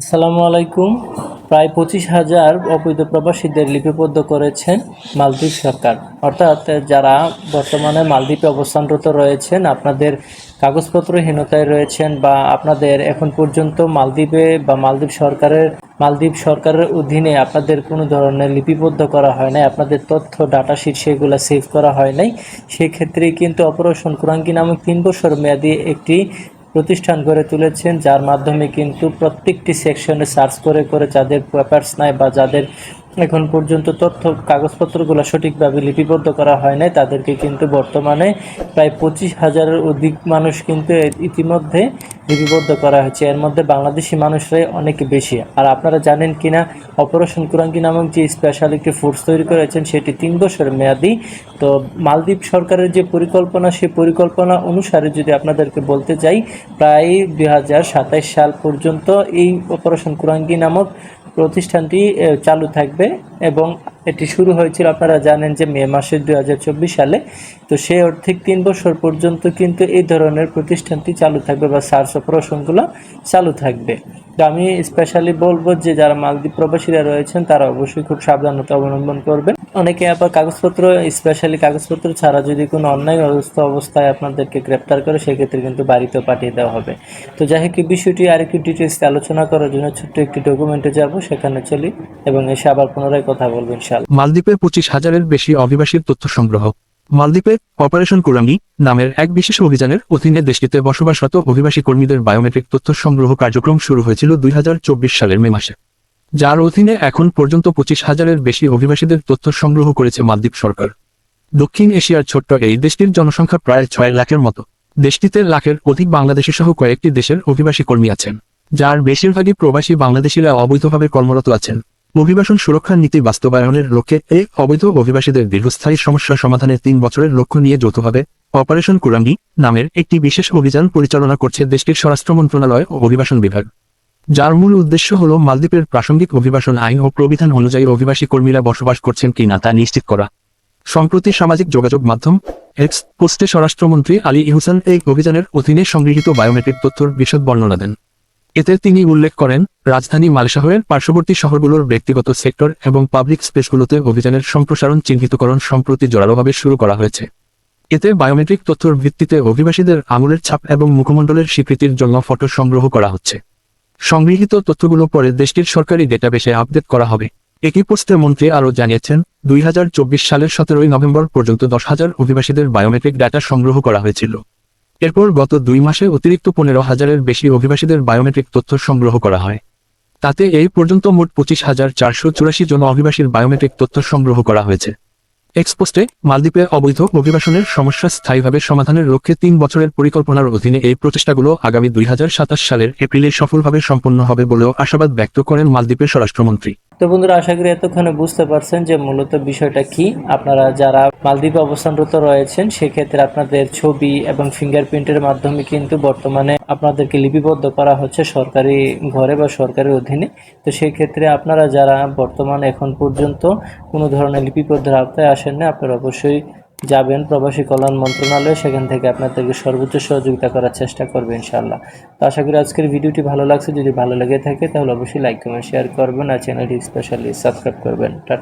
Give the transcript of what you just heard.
আসসালামু আলাইকুম। প্রায় পঁচিশ হাজার অবৈধ প্রবাসীদের লিপিবদ্ধ করেছেন মালদ্বীপ সরকার। অর্থাৎ যারা বর্তমানে মালদ্বীপে অবস্থানরত রয়েছেন, আপনাদের কাগজপত্রহীনতায় রয়েছেন বা আপনাদের এখন পর্যন্ত মালদ্বীপে বা মালদ্বীপ সরকারের মালদ্বীপ সরকারের অধীনে আপনাদের কোনো ধরনের লিপিবদ্ধ করা হয় নাই, আপনাদের তথ্য ডাটা শিট সেগুলো সেভ করা হয় নাই, সেক্ষেত্রে কিন্তু অপারেশন কুরাঙ্কি নামক তিন বছর মেয়াদী একটি প্রতিষ্ঠান গড়ে তুলেছেন, যার মাধ্যমে কিন্তু প্রত্যেকটি সেকশনে সার্চ করে করে যাদের পেপার্স নাই বা যাদের এখন পর্যন্ত তথ্য কাগজপত্রগুলো সঠিকভাবে লিপিবদ্ধ করা হয় নাই। তাদেরকে কিন্তু বর্তমানে প্রায় পঁচিশ হাজারের অধিক মানুষ কিন্তু ইতিমধ্যে লিপিবদ্ধ করা হয়েছে। এর মধ্যে বাংলাদেশি মানুষরাই অনেক বেশি। আর আপনারা জানেন কিনা, অপারেশন কুরাঙ্কি নামক যে স্পেশাল একটি ফোর্স তৈরি করেছেন, সেটি তিন বছরের মেয়াদি। তো মালদ্বীপ সরকারের যে পরিকল্পনা, সেই পরিকল্পনা অনুসারে যদি আপনাদেরকে বলতে চাই, প্রায় দুই সাল পর্যন্ত এই অপারেশন কুরাঙ্গি নামক প্রতিষ্ঠানটি চালু থাকবে এবং এটি শুরু হয়েছিল আপনারা জানেন যে মে মাসে দু হাজার চব্বিশ সালে। তো সে অর্ধেক তিন বছর পর্যন্ত কিন্তু এই ধরনের প্রতিষ্ঠানটি চালু থাকবে বা সার্চ অপারেশনগুলো চালু থাকবে। তো আমি স্পেশালি বলব যে যারা মালদ্বীপ প্রবাসীরা রয়েছেন, তারা অবশ্যই খুব সাবধানতা অবলম্বন করবেন। অনেকে আবার কাগজপত্র স্পেশালি কাগজপত্র ছাড়া যদি কোনো অন্যায় অবস্থা অবস্থায় আপনাদেরকে গ্রেপ্তার করে, সেক্ষেত্রে কিন্তু বাড়িতেও পাঠিয়ে দেওয়া হবে। তো যাই হোক বিষয়টি আরেকটু ডিটেলস আলোচনা করার জন্য ছোট্ট একটি ডকুমেন্টে যাব, সেখানে চলি এবং এসে আবার পুনরায় কথা বলব ইনশাআল্লাহ। মালদ্বীপে পঁচিশ হাজারের বেশি অভিবাসীর তথ্য সংগ্রহ। মালদ্বীপে অপারেশন কুরামি নামের এক বিশেষ অভিযানের অধীনে দেশটিতে বসবাসরত অভিবাসী কর্মীদের বায়োমেট্রিক তথ্য সংগ্রহ কার্যক্রম শুরু হয়েছিল দুই হাজার চব্বিশ সালের মে মাসে। যার অধীনে এখন পর্যন্ত পঁচিশ হাজারের বেশি অভিবাসীদের তথ্য সংগ্রহ করেছে মালদ্বীপ সরকার। দক্ষিণ এশিয়ার ছোট্ট এই দেশটির জনসংখ্যা প্রায় ছয় লাখের মতো। দেশটিতে লাখের অধিক বাংলাদেশি সহ কয়েকটি দেশের অভিবাসী কর্মী আছেন, যার বেশিরভাগই প্রবাসী বাংলাদেশিরা অবৈধভাবে কর্মরত আছেন। অভিবাসন সুরক্ষা নীতি বাস্তবায়নের লক্ষ্যে এই অবৈধ অভিবাসীদের দীর্ঘস্থায়ী সমস্যা সমাধানে তিন বছরের লক্ষ্য নিয়ে যৌথভাবে অপারেশন কুরাঙ্গি নামের একটি বিশেষ অভিযান পরিচালনা করছে দেশটির স্বরাষ্ট্র মন্ত্রণালয় ও অভিবাসন বিভাগ। যার মূল উদ্দেশ্য হল মালদ্বীপের প্রাসঙ্গিক অভিবাসন আইন ও প্রবিধান অনুযায়ী অভিবাসী কর্মীরা বসবাস করছেন কিনা তা নিশ্চিত করা। সম্প্রতি সামাজিক যোগাযোগ মাধ্যম এক্স পোস্টে স্বরাষ্ট্রমন্ত্রী আলী ইহুসান এই অভিযানের অধীনে সংগৃহীত বায়োমেট্রিক তথ্যর বিশদ বর্ণনা দেন। এতে তিনি উল্লেখ করেন, রাজধানী মালশহরের পার্শ্ববর্তী শহরগুলোর ব্যক্তিগত সেক্টর এবং পাবলিক স্পেসগুলোতে অভিযানের সম্প্রসারণ চিহ্নিতকরণ সম্প্রতি জোরালোভাবে শুরু করা হয়েছে। এতে বায়োমেট্রিক তথ্যর ভিত্তিতে অভিবাসীদের আঙুলের ছাপ এবং মুখমণ্ডলের স্বীকৃতির জন্য ফটো সংগ্রহ করা হচ্ছে। সংগৃহীত তথ্যগুলো পরে দেশটির সরকারি ডেটাবেসে আপডেট করা হবে। একই পোস্টে মন্ত্রী আরও জানিয়েছেন, দুই হাজার চব্বিশ সালের সতেরোই নভেম্বর পর্যন্ত দশ হাজার অভিবাসীদের বায়োমেট্রিক ডাটা সংগ্রহ করা হয়েছিল। এরপর গত দুই মাসে অতিরিক্ত পনেরো হাজারের বেশি অভিবাসীদের বায়োমেট্রিক তথ্য সংগ্রহ করা হয়। তাতে এই পর্যন্ত মোট পঁচিশ হাজার চারশো চুরাশি জন অভিবাসীর বায়োমেট্রিক তথ্য সংগ্রহ করা হয়েছে। এক্সপোস্টে মালদ্বীপে অবৈধ অভিবাসনের সমস্যা স্থায়ীভাবে সমাধানের লক্ষ্যে তিন বছরের পরিকল্পনার অধীনে এই প্রচেষ্টাগুলো আগামী দুই হাজার সাতাশ সালের এপ্রিলে সফলভাবে সম্পন্ন হবে বলেও আশাবাদ ব্যক্ত করেন মালদ্বীপের স্বরাষ্ট্রমন্ত্রী। তো বন্ধুরা, আশা করি এতক্ষণে বুঝতে পারছেন যে মূলত বিষয়টা কি। আপনারা যারা মালদ্বীপে অবস্থানরত রয়েছেন, সেক্ষেত্রে আপনাদের ছবি এবং ফিঙ্গারপ্রিন্টের মাধ্যমে কিন্তু বর্তমানে আপনাদেরকে লিপিবদ্ধ করা হচ্ছে সরকারি ঘরে বা সরকারের অধীনে। তো সেক্ষেত্রে আপনারা যারা বর্তমানে এখন পর্যন্ত কোনো ধরনের লিপিবদ্ধের আওতায় আসেন না আপনারা অবশ্যই যাবেন প্রবাসী কল্যাণ মন্ত্রণালয়, সেখান থেকে আপনাদেরকে সর্বোচ্চ সহযোগিতা করার চেষ্টা করবে ইনশাআল্লাহ। তো আশা করি আজকের ভিডিওটি ভালো লাগছে। যদি ভালো লেগে থাকে তাহলে অবশ্যই লাইক, কমেন্ট, শেয়ার করবেন আর চ্যানেলটি স্পেশালি সাবস্ক্রাইব করবেন। টাটা।